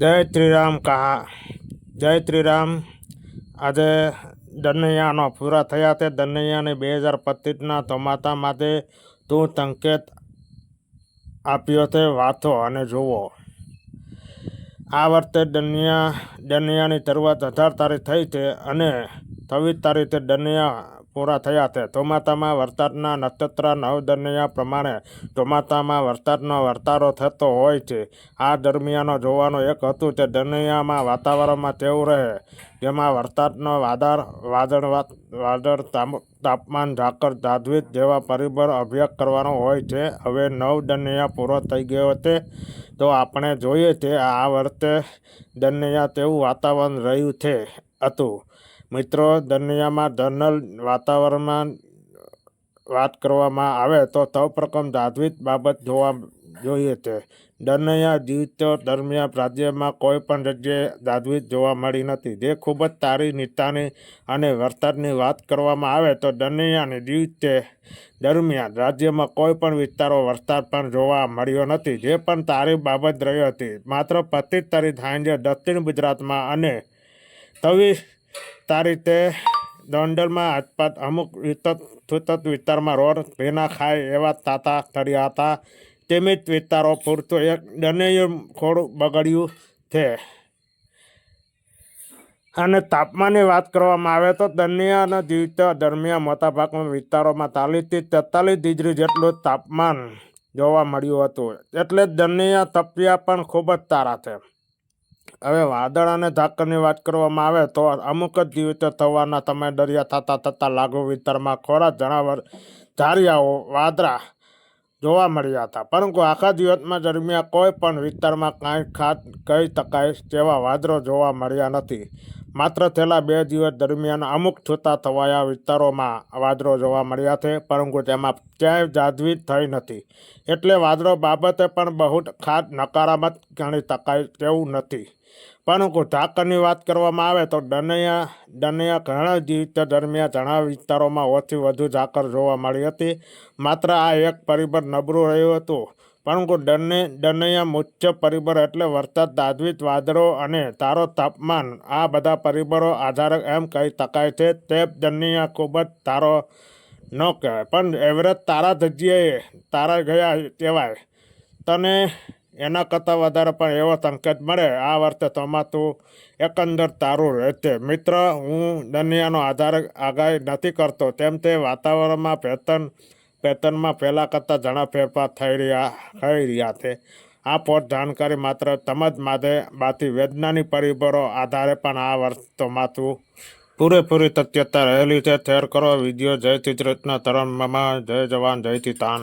જય શ્રીરામ કહા. જય શ્રીરામ. આજે દનૈયાનો પૂરા થયા તે દનૈયાને બે હજાર પચીસના ચોમાસા માટે તું સંકેત આપ્યો છે. વાંચો અને જુઓ. આ વર્ષે દનિયા દનિયાની શરૂઆત અઢાર તારીખ થઈ છે અને છવ્વીસ તારીખે દનિયા પૂરા થયા છે. ચોમાસામાં વરસાદના નક્ષત્ર નવ દનિયા પ્રમાણે ચોમાસામાં વરસાદનો વર્તારો થતો હોય છે. આ દરમિયાનો જોવાનો એક હતું તે દનિયામાં વાતાવરણમાં તેવું રહે, જેમાં વરસાદનો વાદળ વાદળ વાદળ તાપમાન ઝાકર જાદવીજ જેવા પરિબળ અભ્યાસ કરવાનો હોય છે. હવે નવ દનિયા પૂરો થઈ ગયો છે. તો આપણે જોઈએ છે આ વર્ષે દનિયા તેવું વાતાવરણ રહ્યું છે, હતું. મિત્રો, દુનિયામાં જનરલ વાતાવરણમાં વાત કરવામાં આવે તો સૌપ્રથમ જાદવીજ બાબત જોવા જોઈએ છે. દનૈયા જીવતો દરમિયાન રાજ્યમાં કોઈ પણ જગ્યાએ જાદવીજ જોવા મળી નથી. જે ખૂબ જ સારી નીતાની અને વરસાદની વાત કરવામાં આવે તો દનૈયાને દિવસે દરમિયાન રાજ્યમાં કોઈ પણ વિસ્તારો વરસાદ પણ જોવા મળ્યો નથી. જે પણ સારી બાબત રહી હતી, માત્ર પચીસ તારીખ સાંજે દક્ષિણ ગુજરાતમાં અને છવ્વીસ તારીખે દંડલમાં આજપાત અમુક વિતત, થૂતત વિસ્તારમાં રોડ, ભીના ખાય એવા તાતા થયા હતા. તેમજ વિસ્તારો પૂરતું એક દનેયું ખોડું બગડ્યું છે. અને તાપમાનની વાત કરવામાં આવે તો દનિયાના દિવસ દરમિયાન મોટાભાગના વિસ્તારોમાં ચાલીસથી તેતાલીસ ડિગ્રી જેટલું તાપમાન જોવા મળ્યું હતું. એટલે દનિયા તપિયા પણ ખૂબ જ સારા છે. હવે વાદળ અને ઝાકરની વાત કરવામાં આવે તો અમુક જ દિવસે થવાના સમય દરિયા થતા થતાં લાગુ વિસ્તારમાં ખોરા જણાવર ધારિયાઓ વાદળા જોવા મળ્યા હતા. પરંતુ આખા દિવસમાં દરમિયાન કોઈ પણ વિસ્તારમાં કાંઈ ખાસ કહી શકાય તેવા વાદળો જોવા મળ્યા નથી. માત્ર છેલ્લા બે દિવસ દરમિયાન અમુક છૂટા થવાયા વિસ્તારોમાં વાદળો જોવા મળ્યા છે, પરંતુ તેમાં ક્યાંય જાદવી થઈ નથી. એટલે વાદળો બાબતે પણ બહુ ખાસ નકારાત્મક ગણી શકાય તેવું નથી. પરંતુ ઝાકરની વાત કરવામાં આવે તો દનૈયા દનૈયા ઘણા દિવસ દરમિયાન ઘણા વિસ્તારોમાં ઓછી વધુ ઝાકર જોવા મળી હતી. માત્ર આ એક પરિબળ નબળું રહ્યું હતું. પરંતુ દને ડનયા મુચ્ચ પરિબળ એટલે વરસાદ દાદવિત વાદળો અને તારો તાપમાન. આ બધા પરિબળો આધારક એમ કહી શકાય છે. તે દનિયા ખૂબ જ તારો ન કહેવાય. પણ એવરેજ તારા જગ્યાએ તારા ગયા કહેવાય. તને એના કરતાં વધારે પણ એવો સંકેત મળે. આ વર્ષે ચોમાસું એકંદર તારું રહેશે મિત્ર, હું દનિયાનો આધાર, આગાહી નથી કરતો. તેમ તે વાતાવરણમાં પેટર્ન પેટર્નમાં પહેલાં કરતાં ઘણા ફેરફાર થઈ રહ્યા થઈ રહ્યા છે. આ પોત જાણકારી માત્ર સમજ માટે બાકી વૈજ્ઞાનિક પરિબળો આધારે પણ આ વર્ષ ચોમાસું પૂરેપૂરી તથ્યતા રહેલી છે. શેર કરો વીડિયો જય શ્રી કૃષ્ણ. તરણ જય જવાન, જય કિસાન